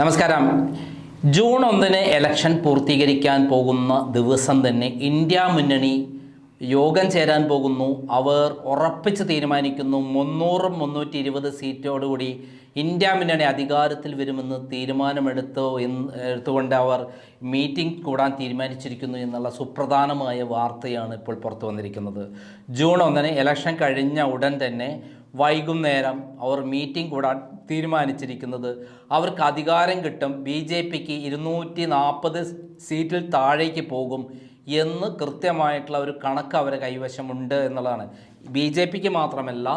നമസ്കാരം. ജൂൺ ഒന്നിന് എലക്ഷൻ പൂർത്തീകരിക്കാൻ പോകുന്ന ദിവസം തന്നെ ഇന്ത്യ മുന്നണി യോഗം ചേരാൻ പോകുന്നു. അവർ ഉറപ്പിച്ച് തീരുമാനിക്കുന്നു. മുന്നൂറും മുന്നൂറ്റി ഇരുപത് സീറ്റോടുകൂടി ഇന്ത്യ മുന്നണി അധികാരത്തിൽ വരുമെന്ന് തീരുമാനമെടുത്തു എന്ന് എടുത്തുകൊണ്ട് അവർ മീറ്റിംഗ് കൂടാൻ തീരുമാനിച്ചിരിക്കുന്നു എന്നുള്ള സുപ്രധാനമായ വാർത്തയാണ് ഇപ്പോൾ പുറത്തു വന്നിരിക്കുന്നത്. ജൂൺ ഒന്നിന് ഇലക്ഷൻ കഴിഞ്ഞ ഉടൻ തന്നെ വൈകുന്നേരം അവർ മീറ്റിംഗ് കൂടാൻ തീരുമാനിച്ചിരിക്കുന്നത്. അവർക്ക് അധികാരം കിട്ടും. ബി ജെ പിക്ക് ഇരുന്നൂറ്റി നാൽപ്പത് സീറ്റിൽ താഴേക്ക് പോകും എന്ന് കൃത്യമായിട്ടുള്ള ഒരു കണക്ക് അവരെ കൈവശമുണ്ട് എന്നുള്ളതാണ്. ബി ജെ പിക്ക് മാത്രമല്ല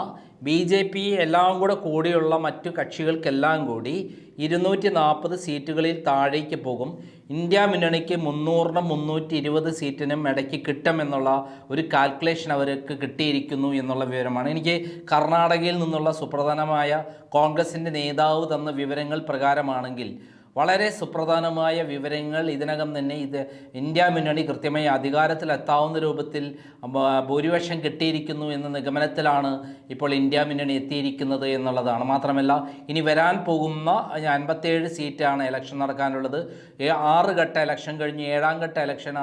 ബി ജെ പി എല്ലാം കൂടെ കൂടിയുള്ള മറ്റു കക്ഷികൾക്കെല്ലാം കൂടി ഇരുന്നൂറ്റി നാൽപ്പത് സീറ്റുകളിൽ താഴേക്ക് പോകും. ഇന്ത്യ മുന്നണിക്ക് മുന്നൂറിനും മുന്നൂറ്റി ഇരുപത് സീറ്റിനും ഇടയ്ക്ക് കിട്ടുമെന്നുള്ള ഒരു കാൽക്കുലേഷൻ അവർക്ക് കിട്ടിയിരിക്കുന്നു എന്നുള്ള വിവരമാണ്. എനിക്ക് കർണാടകയിൽ നിന്നുള്ള സുപ്രധാനമായ കോൺഗ്രസിന്റെ നേതാവ് തന്ന വിവരങ്ങൾ പ്രകാരമാണെങ്കിൽ വളരെ സുപ്രധാനമായ വിവരങ്ങൾ ഇതിനകം തന്നെ ഇത് ഇന്ത്യ മുന്നണി കൃത്യമായി അധികാരത്തിലെത്താവുന്ന രൂപത്തിൽ ഭൂരിപക്ഷം കിട്ടിയിരിക്കുന്നു എന്ന നിഗമനത്തിലാണ് ഇപ്പോൾ ഇന്ത്യ മുന്നണി എത്തിയിരിക്കുന്നത് എന്നുള്ളതാണ്. മാത്രമല്ല ഇനി വരാൻ പോകുന്ന അൻപത്തേഴ് സീറ്റാണ് ഇലക്ഷൻ നടക്കാനുള്ളത്. ആറ് ഘട്ട ഇലക്ഷൻ കഴിഞ്ഞ് ഏഴാം ഘട്ട ഇലക്ഷൻ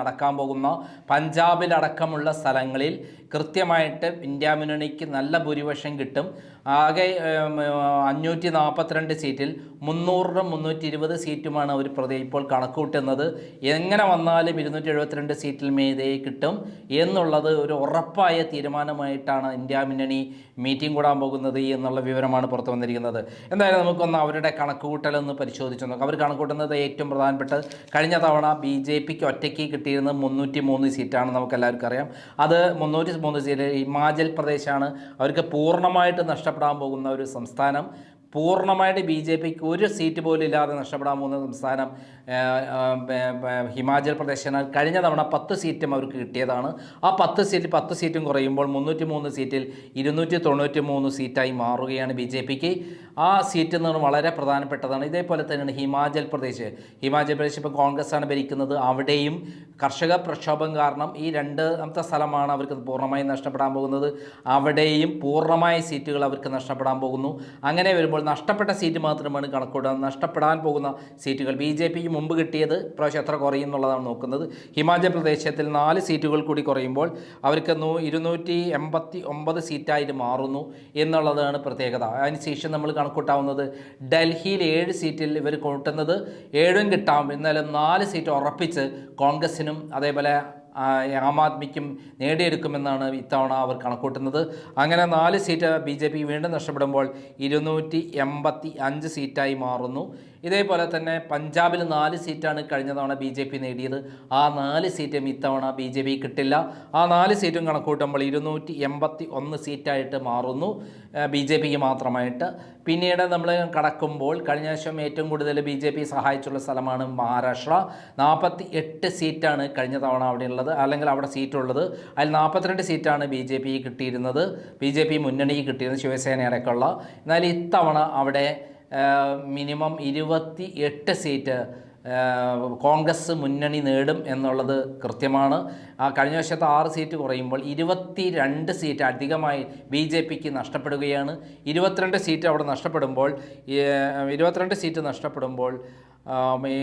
നടക്കാൻ പോകുന്ന പഞ്ചാബിലടക്കമുള്ള സ്ഥലങ്ങളിൽ കൃത്യമായിട്ട് ഇന്ത്യ മുന്നണിക്ക് നല്ല ഭൂരിപക്ഷം കിട്ടും. ആകെ അഞ്ഞൂറ്റി നാൽപ്പത്തിരണ്ട് സീറ്റിൽ മുന്നൂറിനും മുന്നൂറ്റി ഇരുപത് സീറ്റുമാണ് അവർ പ്രതി ഇപ്പോൾ കണക്കൂട്ടുന്നത്. എങ്ങനെ വന്നാലും ഇരുന്നൂറ്റി എഴുപത്തിരണ്ട് സീറ്റിൽ മേതേ കിട്ടും എന്നുള്ളത് ഒരു ഉറപ്പായ തീരുമാനമായിട്ടാണ് ഇന്ത്യ മുന്നണി മീറ്റിംഗ് കൂടാൻ പോകുന്നത് എന്നുള്ള വിവരമാണ് പുറത്തു വന്നിരിക്കുന്നത്. എന്തായാലും നമുക്കൊന്ന് അവരുടെ കണക്കുകൂട്ടലൊന്ന് പരിശോധിച്ച് നോക്കാം. അവർ കണക്കൂട്ടുന്നത് ഏറ്റവും പ്രധാനപ്പെട്ട കഴിഞ്ഞ തവണ ബി ജെ പിക്ക് ഒറ്റയ്ക്ക് കിട്ടിയിരുന്നത് മുന്നൂറ്റി മൂന്ന് സീറ്റാണ് നമുക്ക് എല്ലാവർക്കും അറിയാം. അത് മുന്നൂറ്റി മൂന്ന് സീറ്റ് ഹിമാചൽ പ്രദേശാണ്. അവർക്ക് പൂർണമായിട്ട് നഷ്ടപ്പെടാൻ പോകുന്ന ഒരു സംസ്ഥാനം. പൂർണമായിട്ട് ബി ജെ പിക്ക് ഒരു സീറ്റ് പോലും ഇല്ലാതെ നഷ്ടപ്പെടാൻ പോകുന്ന സംസ്ഥാനം ഹിമാചൽ പ്രദേശ് ബ- ബ- ഹിമാചൽ പ്രദേശാണ് കഴിഞ്ഞ തവണ പത്ത് സീറ്റും അവർക്ക് കിട്ടിയതാണ്. ആ പത്ത് സീറ്റ് പത്ത് സീറ്റും കുറയുമ്പോൾ മുന്നൂറ്റി മൂന്ന് സീറ്റിൽ ഇരുന്നൂറ്റി തൊണ്ണൂറ്റി മൂന്ന് സീറ്റായി മാറുകയാണ് ബി ജെ പിക്ക്. ആ സീറ്റ് എന്ന് പറഞ്ഞാൽ വളരെ പ്രധാനപ്പെട്ടതാണ്. ഇതേപോലെ തന്നെയാണ് ഹിമാചൽ പ്രദേശ്. ഹിമാചൽ പ്രദേശ് ഇപ്പോൾ കോൺഗ്രസ് ആണ് ഭരിക്കുന്നത്. അവിടെയും കർഷക പ്രക്ഷോഭം കാരണം ഈ രണ്ടാമത്തെ സ്ഥലമാണ് അവർക്ക് പൂർണമായും നഷ്ടപ്പെടാൻ പോകുന്നത്. അവിടെയും പൂർണമായ സീറ്റുകൾ അവർക്ക് നഷ്ടപ്പെടാൻ പോകുന്നു. അങ്ങനെ വരുമ്പോൾ നഷ്ടപ്പെട്ട സീറ്റ് മാത്രമാണ് കണക്കൂടുക നഷ്ടപ്പെടാൻ പോകുന്ന സീറ്റുകൾ ബി ജെ പിക്ക് മുമ്പ് കിട്ടിയത് പ്രാവശ്യം എത്ര കുറയും എന്നുള്ളതാണ് നോക്കുന്നത്. ഹിമാചൽ പ്രദേശത്തിൽ നാല് സീറ്റുകൾ കൂടി കുറയുമ്പോൾ അവർക്ക് ഇരുന്നൂറ്റി എൺപത്തി ഒമ്പത് സീറ്റായിട്ട് മാറുന്നു എന്നുള്ളതാണ് പ്രത്യേകത. അതിനുശേഷം നമ്മൾ കണക്കൂട്ടാവുന്നത്. ഡൽഹിയിൽ ഏഴ് സീറ്റിൽ ഇവർ കൂട്ടുന്നത് ഏഴും കിട്ടാം. എന്നാലും നാല് സീറ്റ് ഉറപ്പിച്ച് കോൺഗ്രസിനും അതേപോലെ ആ, ആദ്മിക്കും നേടിയെടുക്കുമെന്നാണ് ഇത്തവണ അവർ കണക്കൂട്ടുന്നത്. അങ്ങനെ നാല് സീറ്റ് ബി ജെ പി വീണ്ടും നഷ്ടപ്പെടുമ്പോൾ ഇരുന്നൂറ്റി എൺപത്തി അഞ്ച് സീറ്റായി മാറുന്നു. ഇതേപോലെ തന്നെ പഞ്ചാബിൽ നാല് സീറ്റാണ് കഴിഞ്ഞ തവണ ബി ജെ പി നേടിയത്. ആ നാല് സീറ്റും ഇത്തവണ ബി ജെ പി കിട്ടില്ല. ആ നാല് സീറ്റും കണക്കൂട്ടുമ്പോൾ ഇരുന്നൂറ്റി എൺപത്തി ഒന്ന് സീറ്റായിട്ട് മാറുന്നു. ബി ജെ പിക്ക് മാത്രമായിട്ട്. പിന്നീട് നമ്മൾ കടക്കുമ്പോൾ കഴിഞ്ഞ വർഷം ഏറ്റവും കൂടുതൽ ബി ജെ പി സഹായിച്ചുള്ള സ്ഥലമാണ് മഹാരാഷ്ട്ര. നാൽപ്പത്തി എട്ട് സീറ്റാണ് കഴിഞ്ഞ തവണ അവിടെ ഉള്ളത് അല്ലെങ്കിൽ അവിടെ സീറ്റുള്ളത്. അതിൽ നാൽപ്പത്തിരണ്ട് സീറ്റാണ് ബി ജെ പി കിട്ടിയിരുന്നത്. ബി ജെ പി മുന്നണിക്ക് കിട്ടിയിരുന്നത് ശിവസേന അടക്കമുള്ള എന്നാൽ ഇത്തവണ അവിടെ മിനിമം ഇരുപത്തി എട്ട് സീറ്റ് കോൺഗ്രസ് മുന്നണി നേടും എന്നുള്ളത് കൃത്യമാണ്. ആ കഴിഞ്ഞ വർഷത്തെ ആറ് സീറ്റ് കുറയുമ്പോൾ ഇരുപത്തി രണ്ട് സീറ്റ് അധികമായി ബി ജെ പിക്ക് നഷ്ടപ്പെടുകയാണ്. ഇരുപത്തിരണ്ട് സീറ്റ് അവിടെ നഷ്ടപ്പെടുമ്പോൾ ഇരുപത്തിരണ്ട് സീറ്റ് നഷ്ടപ്പെടുമ്പോൾ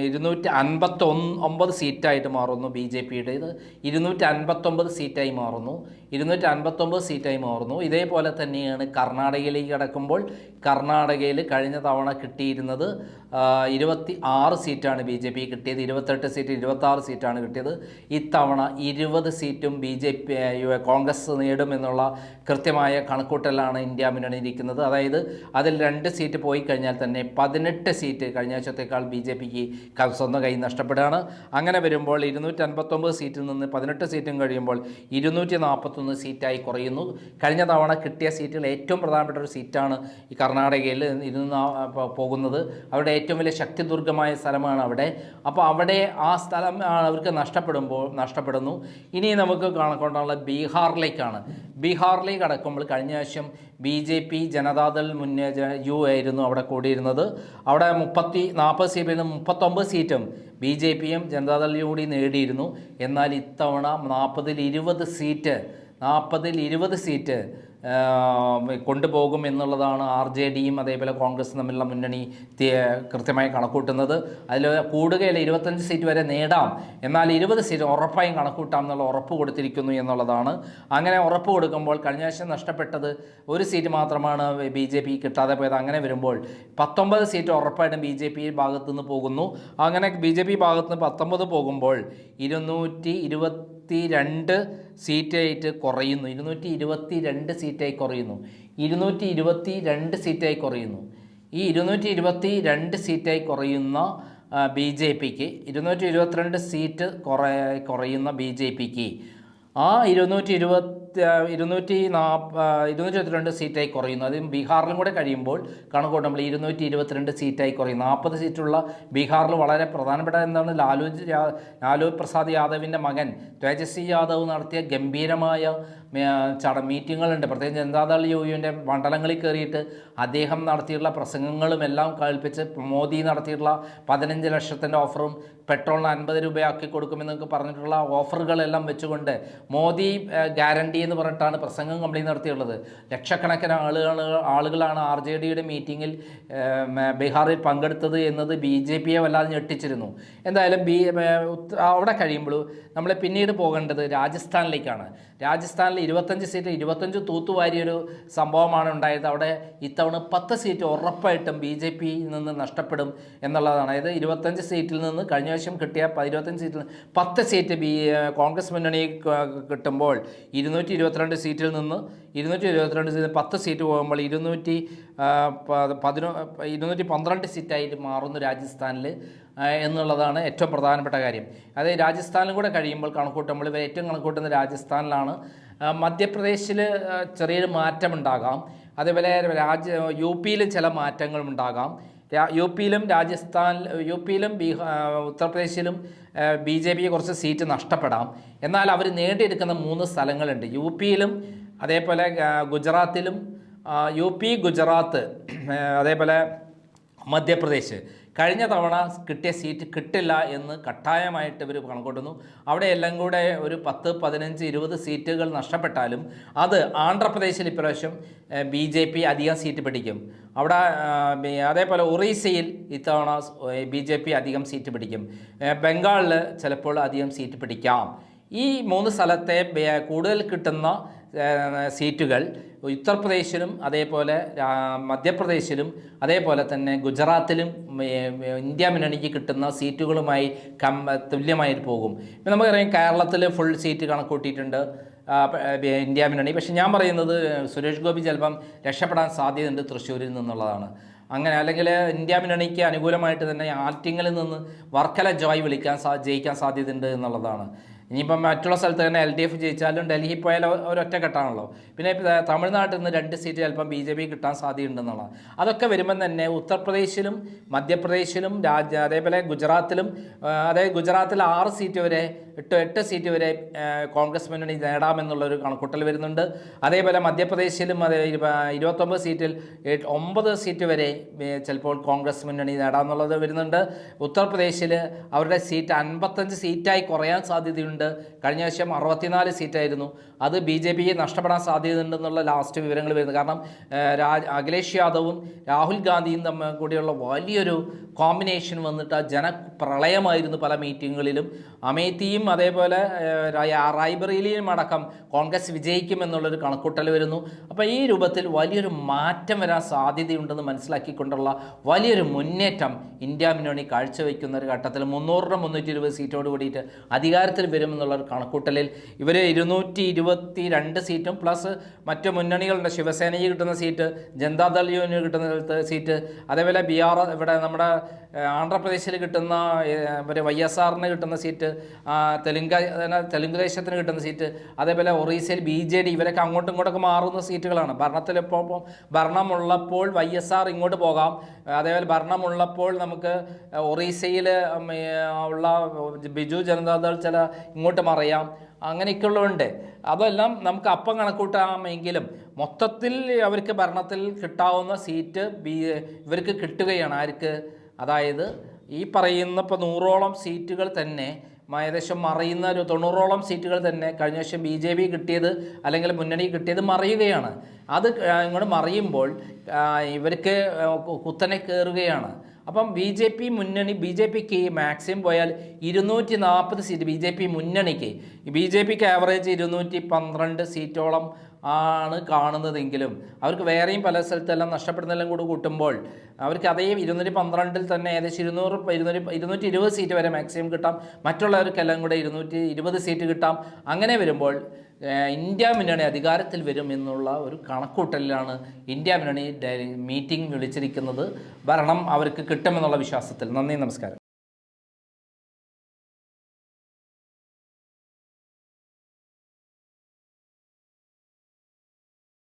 ഇരുന്നൂറ്റി അൻപത്തൊന്ന് ഒമ്പത് സീറ്റായിട്ട് മാറുന്നു ബി ജെ പിയുടെ. ഇത് ഇരുന്നൂറ്റി അൻപത്തൊമ്പത് സീറ്റായി മാറുന്നു. ഇരുന്നൂറ്റി അൻപത്തൊമ്പത് സീറ്റായി മാറുന്നു. ഇതേപോലെ തന്നെയാണ് കർണാടകയിലേക്ക് കടക്കുമ്പോൾ കർണാടകയിൽ കഴിഞ്ഞ തവണ കിട്ടിയിരുന്നത് ഇരുപത്തി ആറ് സീറ്റാണ് ബി ജെ പി കിട്ടിയത്. ഇരുപത്തെട്ട് സീറ്റ് ഇരുപത്തി ആറ് സീറ്റാണ് കിട്ടിയത്. ഇത്തവണ ഇരുപത് സീറ്റും ബി ജെ പി കോൺഗ്രസ് നേടുമെന്നുള്ള കൃത്യമായ കണക്കൂട്ടലാണ് ഇന്ത്യ മുന്നണിയിരിക്കുന്നത് അതായത് അതിൽ രണ്ട് സീറ്റ് പോയി കഴിഞ്ഞാൽ തന്നെ പതിനെട്ട് സീറ്റ് കഴിഞ്ഞ വർഷത്തേക്കാൾ ബി ജെ പിക്ക് സ്വന്തം കൈ നഷ്ടപ്പെടുകയാണ്. അങ്ങനെ വരുമ്പോൾ ഇരുന്നൂറ്റി അൻപത്തൊമ്പത് സീറ്റിൽ നിന്ന് പതിനെട്ട് സീറ്റും കഴിയുമ്പോൾ ഇരുന്നൂറ്റി നാൽപ്പത്തൊന്ന് സീറ്റായി കുറയുന്നു. കഴിഞ്ഞ തവണ കിട്ടിയ സീറ്റുകൾ ഏറ്റവും പ്രധാനപ്പെട്ട ഒരു സീറ്റാണ് ഈ കർണാടകയിൽ ഇരുന്ന് പോകുന്നത്. അവരുടെ ഏറ്റവും വലിയ ശക്തിദുർഗമായ സ്ഥലമാണ് അവിടെ. അപ്പോൾ അവിടെ ആ സ്ഥലം അവർക്ക് നഷ്ടപ്പെടുമ്പോൾ നഷ്ടപ്പെടുന്നു. ഇനി നമുക്ക് കാണക്കൊണ്ടുള്ള ബീഹാറിലേക്കാണ്. ബീഹാറിലേക്ക് അടക്കുമ്പോൾ കഴിഞ്ഞ വർഷം ബി ജെ പി ജനതാദൾ മുന്നേ ജ- യു ആയിരുന്നു അവിടെ കൂടിയിരുന്നത്. അവിടെ മുപ്പത്തി നാൽപ്പത് സീറ്റിൽ നിന്ന് മുപ്പത്തൊമ്പത് സീറ്റും ബി ജെ പിയും ജനതാദൾ യു കൂടി നേടിയിരുന്നു. എന്നാൽ ഇത്തവണ നാൽപ്പതിൽ ഇരുപത് സീറ്റ് നാൽപ്പതിൽ ഇരുപത് സീറ്റ് കൊണ്ടുപോകും എന്നുള്ളതാണ് ആർ ജെ ഡിയും അതേപോലെ കോൺഗ്രസും തമ്മിലുള്ള മുന്നണി കൃത്യമായി കണക്കൂട്ടുന്നത്. അതിൽ കൂടുകയില്ല ഇരുപത്തഞ്ച് സീറ്റ് വരെ നേടാം. എന്നാൽ ഇരുപത് സീറ്റ് ഉറപ്പായും കണക്കൂട്ടാം എന്നുള്ള ഉറപ്പ് കൊടുത്തിരിക്കുന്നു എന്നുള്ളതാണ്. അങ്ങനെ ഉറപ്പ് കൊടുക്കുമ്പോൾ കഴിഞ്ഞ ആഴ്ച നഷ്ടപ്പെട്ടത് ഒരു സീറ്റ് മാത്രമാണ് ബി ജെ പി കിട്ടാതെ പോയത്. അങ്ങനെ വരുമ്പോൾ പത്തൊമ്പത് സീറ്റ് ഉറപ്പായിട്ടും ബി ജെ പി ഭാഗത്തുനിന്ന് പോകുന്നു. അങ്ങനെ ബി ജെ പി ഭാഗത്തുനിന്ന് പത്തൊമ്പത് പോകുമ്പോൾ ഇരുന്നൂറ്റി ഇരുപത്തി രണ്ട് സീറ്റായിട്ട് കുറയുന്നു. ഇരുന്നൂറ്റി ഇരുപത്തി രണ്ട് സീറ്റായി കുറയുന്നു. ഇരുന്നൂറ്റി ഇരുപത്തി രണ്ട് സീറ്റായി കുറയുന്നു. ഈ ഇരുന്നൂറ്റി ഇരുപത്തി രണ്ട് സീറ്റായി കുറയുന്ന ബി ജെ പിക്ക് ഇരുന്നൂറ്റി ഇരുപത്തിരണ്ട് സീറ്റ് കുറ കുറയുന്ന ബി ജെ പിക്ക് ആ ഇരുന്നൂറ്റി ഇരുപത്തി ഇരുന്നൂറ്റി നാപ്പ ഇരുന്നൂറ്റി ഇരുപത്തിരണ്ട് സീറ്റായി കുറയുന്നു. അതും ബീഹാറിലും കൂടെ കഴിയുമ്പോൾ കണക്കൂട്ടുമ്പോൾ ഇരുന്നൂറ്റി ഇരുപത്തിരണ്ട് സീറ്റായി കുറയും നാൽപ്പത് സീറ്റുള്ള ബീഹാറിൽ വളരെ പ്രധാനപ്പെട്ട എന്താണ് ലാലു ലാലു പ്രസാദ് യാദവിന്റെ മകൻ തേജസ്വി യാദവ് നടത്തിയ ഗംഭീരമായ ചട മീറ്റിങ്ങുകളുണ്ട് പ്രത്യേകിച്ച് ജനതാദൾ യുവിന്റെ മണ്ഡലങ്ങളിൽ കയറിയിട്ട് അദ്ദേഹം നടത്തിയിട്ടുള്ള പ്രസംഗങ്ങളും എല്ലാം കേൾപ്പിച്ച് മോദി നടത്തിയിട്ടുള്ള പതിനഞ്ച് ലക്ഷത്തിന്റെ ഓഫറും പെട്രോളിന് അൻപത് രൂപയാക്കി കൊടുക്കുമെന്നൊക്കെ പറഞ്ഞിട്ടുള്ള ഓഫറുകളെല്ലാം വെച്ചുകൊണ്ട് മോദി ഗ്യാരണ്ടി എന്ന് പറഞ്ഞിട്ടാണ് പ്രസംഗം കംപ്ലീറ്റ് നടത്തിയുള്ളത് ലക്ഷക്കണക്കിന് ആളുകൾ ആളുകളാണ് ആർ ജെ ഡിയുടെ മീറ്റിങ്ങിൽ ബീഹാറിൽ പങ്കെടുത്തത് എന്നത് ബി ജെ പിയെ വല്ലാതെ ഞെട്ടിച്ചിരുന്നു. എന്തായാലും ബി അവിടെ കഴിയുമ്പോൾ നമ്മൾ പിന്നീട് പോകേണ്ടത് രാജസ്ഥാനിലേക്കാണ്. രാജസ്ഥാനിൽ ഇരുപത്തഞ്ച് സീറ്റ് ഇരുപത്തഞ്ച് തൂത്തുവാരിയൊരു സംഭവമാണ് ഉണ്ടായത്. അവിടെ ഇത്തവണ പത്ത് സീറ്റ് ഉറപ്പായിട്ടും ബി ജെ പിയിൽ നിന്ന് നഷ്ടപ്പെടും എന്നുള്ളതാണ്. അതായത് ഇരുപത്തഞ്ച് സീറ്റിൽ നിന്ന് കഴിഞ്ഞ വർഷം കിട്ടിയ ഇരുപത്തഞ്ച് സീറ്റിൽ പത്ത് സീറ്റ് ബി കോൺഗ്രസ് മുന്നണി കിട്ടുമ്പോൾ ഇരുന്നൂറ്റി ഇരുപത്തിരണ്ട് സീറ്റിൽ നിന്ന് ഇരുന്നൂറ്റി ഇരുപത്തിരണ്ട് സീറ്റ് പത്ത് സീറ്റ് പോകുമ്പോൾ ഇരുന്നൂറ്റി പതിനൊ ഇരുന്നൂറ്റി പന്ത്രണ്ട് സീറ്റായിട്ട് മാറുന്നു രാജസ്ഥാനിൽ എന്നുള്ളതാണ് ഏറ്റവും പ്രധാനപ്പെട്ട കാര്യം. അതായത് രാജസ്ഥാനിലും കൂടെ കഴിയുമ്പോൾ കണക്കൂട്ടുമ്പോൾ ഇവർ ഏറ്റവും കണക്കൂട്ടുന്ന രാജസ്ഥാനിലാണ്. മധ്യപ്രദേശിൽ ചെറിയൊരു മാറ്റമുണ്ടാകാം. അതേപോലെ രാജ്യ യു പിയിലും ചില മാറ്റങ്ങളുണ്ടാകാം യു പിയിലും രാജസ്ഥാൻ യു പിയിലും ബീഹാ ഉത്തർപ്രദേശിലും ബി ജെ പിക്ക് കുറച്ച് സീറ്റ് നഷ്ടപ്പെടാം. എന്നാൽ അവർ നേടിയെടുക്കുന്ന മൂന്ന് സ്ഥലങ്ങളുണ്ട്. യു പിയിലും അതേപോലെ ഗുജറാത്തിലും യു പി ഗുജറാത്ത് അതേപോലെ മധ്യപ്രദേശ്. കഴിഞ്ഞ തവണ കിട്ടിയ സീറ്റ് കിട്ടില്ല എന്ന് കട്ടായമായിട്ട് ഇവർ കണക്കൂട്ടുന്നു അവിടെ എല്ലാം കൂടെ ഒരു പത്ത് പതിനഞ്ച് ഇരുപത് സീറ്റുകൾ നഷ്ടപ്പെട്ടാലും അത് ആന്ധ്രാപ്രദേശിൽ ഇപ്രാവശ്യം ബി ജെ പി അധികം സീറ്റ് പിടിക്കും. അവിടെ അതേപോലെ ഒറീസയിൽ ഇത്തവണ ബി ജെ പി അധികം സീറ്റ് പിടിക്കും. ബംഗാളിൽ ചിലപ്പോൾ അധികം സീറ്റ് പിടിക്കാം. ഈ മൂന്ന് സ്ഥലത്തെ കൂടുതൽ കിട്ടുന്ന സീറ്റുകൾ. ഉത്തർപ്രദേശിലും അതേപോലെ മധ്യപ്രദേശിലും അതേപോലെ തന്നെ ഗുജറാത്തിലും ഇന്ത്യ മുന്നണിക്ക് കിട്ടുന്ന സീറ്റുകളുമായി കം തുല്യമായിട്ട് പോകും. ഇപ്പം നമുക്കറിയാം കേരളത്തിൽ ഫുൾ സീറ്റ് കണക്കൂട്ടിയിട്ടുണ്ട് ഇന്ത്യ മുന്നണി. പക്ഷേ ഞാൻ പറയുന്നത് സുരേഷ് ഗോപി ചിലപ്പം രക്ഷപ്പെടാൻ സാധ്യതയുണ്ട് തൃശ്ശൂരിൽ നിന്നുള്ളതാണ്. അങ്ങനെ അല്ലെങ്കിൽ ഇന്ത്യ മുന്നണിക്ക് അനുകൂലമായിട്ട് തന്നെ ആറ്റിങ്ങളിൽ നിന്ന് വർക്കല ജോയ് വിളിക്കാൻ സാ ജയിക്കാൻ സാധ്യതയുണ്ട് എന്നുള്ളതാണ്. ഇനിയിപ്പം മറ്റുള്ള സ്ഥലത്ത് തന്നെ എൽ ഡി എഫ് ജയിച്ചാലും ഡൽഹി പോയാൽ ഒരൊറ്റ ഘട്ടമാണല്ലോ. പിന്നെ തമിഴ്നാട്ടിൽ നിന്ന് രണ്ട് സീറ്റ് ചിലപ്പം ബി ജെ പി കിട്ടാൻ സാധ്യതയുണ്ടെന്നുള്ളതാണ്. അതൊക്കെ വരുമ്പം തന്നെ ഉത്തർപ്രദേശിലും മധ്യപ്രദേശിലും രാജ്യ അതേപോലെ ഗുജറാത്തിലും അതായത് ഗുജറാത്തിൽ ആറ് സീറ്റ് വരെ എട്ട് എട്ട് സീറ്റ് വരെ കോൺഗ്രസ് മുന്നണി നേടാമെന്നുള്ളൊരു കണക്കൂട്ടൽ വരുന്നുണ്ട്. അതേപോലെ മധ്യപ്രദേശിലും അതേ ഇരുപ- ഇരുപത്തൊമ്പത് സീറ്റിൽ ഒമ്പത് സീറ്റ് വരെ ചിലപ്പോൾ കോൺഗ്രസ് മുന്നണി നേടാമെന്നുള്ളത് വരുന്നുണ്ട്. ഉത്തർപ്രദേശിൽ അവരുടെ സീറ്റ് അൻപത്തഞ്ച് സീറ്റായി കുറയാൻ സാധ്യതയുണ്ട്. കഴിഞ്ഞ വർഷം അറുപത്തിനാല് സീറ്റായിരുന്നു അത് ബി ജെ പിയെ നഷ്ടപ്പെടാൻ സാധ്യതയുണ്ടെന്നുള്ള ലാസ്റ്റ് വിവരങ്ങൾ വരുന്നത്. കാരണം രാജ് അഖിലേഷ് യാദവും രാഹുൽ ഗാന്ധിയും തമ്മിൽ കൂടിയുള്ള വലിയൊരു കോമ്പിനേഷൻ വന്നിട്ട് ആ ജനപ്രളയമായിരുന്നു പല മീറ്റിങ്ങുകളിലും അമേത്തിയും അതേപോലെ റായ്ബറേലിയും അടക്കം കോൺഗ്രസ് വിജയിക്കുമെന്നുള്ളൊരു കണക്കൂട്ടൽ വരുന്നു. അപ്പോൾ ഈ രൂപത്തിൽ വലിയൊരു മാറ്റം വരാൻ സാധ്യതയുണ്ടെന്ന് മനസ്സിലാക്കിക്കൊണ്ടുള്ള വലിയൊരു മുന്നേറ്റം ഇന്ത്യ മുന്നണി കാഴ്ചവെക്കുന്ന ഒരു ഘട്ടത്തിൽ മുന്നൂറിന് മുന്നൂറ്റി ഇരുപത് സീറ്റോട് കൂടിയിട്ട് അധികാരത്തിൽ വരുമെന്നുള്ള ഒരു കണക്കൂട്ടലിൽ ഇവർ ഇരുന്നൂറ്റി ഇരുപത്തി രണ്ട് സീറ്റും പ്ലസ് മറ്റ് മുന്നണികളുണ്ട്. ശിവസേനയ്ക്ക് കിട്ടുന്ന സീറ്റ് ജനതാദൾ യൂണിയന് കിട്ടുന്ന സീറ്റ്. അതേപോലെ ബി ആർ ഇവിടെ നമ്മുടെ ആന്ധ്രാപ്രദേശിൽ കിട്ടുന്ന ഒരു വൈ എസ് ആറിന് കിട്ടുന്ന സീറ്റ് തെലുങ്ക തെലുങ്ക് ദേശത്തിന് കിട്ടുന്ന സീറ്റ്. അതേപോലെ ഒറീസയിൽ ബി ജെ ഡി ഇവരൊക്കെ അങ്ങോട്ടും ഇങ്ങോട്ടൊക്കെ മാറുന്ന സീറ്റുകളാണ്. ഭരണത്തിൽ ഇപ്പോൾ ഭരണമുള്ളപ്പോൾ വൈ എസ് ആർ ഇങ്ങോട്ട് പോകാം. അതേപോലെ ഭരണമുള്ളപ്പോൾ നമുക്ക് ഒറീസയിൽ ഉള്ള ബിജു ജനതാദൾ ചില ഇങ്ങോട്ട് മറിയാം. അങ്ങനെയൊക്കെയുള്ളതുണ്ട്. അതെല്ലാം നമുക്ക് അപ്പം കണക്കൂട്ടാമെങ്കിലും മൊത്തത്തിൽ അവർക്ക് ഭരണത്തിൽ കിട്ടാവുന്ന സീറ്റ് ബി ഇവർക്ക് കിട്ടുകയാണ് ആർക്ക്? അതായത് ഈ പറയുന്ന ഇപ്പോൾ നൂറോളം സീറ്റുകൾ തന്നെ ഏകദേശം മറയുന്ന ഒരു തൊണ്ണൂറോളം സീറ്റുകൾ തന്നെ കഴിഞ്ഞ വർഷം ബി ജെ പി കിട്ടിയത് അല്ലെങ്കിൽ മുന്നണി കിട്ടിയത് മറയുകയാണ്. അത് ഇങ്ങോട്ട് മറിയുമ്പോൾ ഇവർക്ക് കുത്തനെ കയറുകയാണ്. അപ്പം ബി ജെ പി മുന്നണി ബി ജെ പിക്ക് മാക്സിമം പോയാൽ ഇരുന്നൂറ്റി നാൽപ്പത് സീറ്റ് ബി ജെ പി മുന്നണിക്ക്. ബി ജെ പിക്ക് ആവറേജ് ഇരുന്നൂറ്റി പന്ത്രണ്ട് സീറ്റോളം ആണ് കാണുന്നതെങ്കിലും അവർക്ക് വേറെയും പല സ്ഥലത്തെല്ലാം നഷ്ടപ്പെടുന്നതെല്ലാം കൂടി കൂട്ടുമ്പോൾ അവർക്ക് അതേ ഇരുന്നൂറ്റി പന്ത്രണ്ടിൽ തന്നെ ഏകദേശം ഇരുന്നൂറ് ഇരുന്നൂറ്റി ഇരുന്നൂറ്റി ഇരുപത് സീറ്റ് വരെ മാക്സിമം കിട്ടാം. മറ്റുള്ളവർക്കെല്ലാം കൂടെ ഇരുന്നൂറ്റി ഇരുപത് സീറ്റ് കിട്ടാം. അങ്ങനെ വരുമ്പോൾ ഇന്ത്യ മുന്നണി അധികാരത്തിൽ വരും എന്നുള്ള ഒരു കണക്കൂട്ടലിലാണ് ഇന്ത്യ മുന്നണി മീറ്റിംഗ് വിളിച്ചിരിക്കുന്നത്. ഭരണം അവർക്ക് കിട്ടുമെന്നുള്ള വിശ്വാസത്തിൽ. നന്ദി നമസ്കാരം.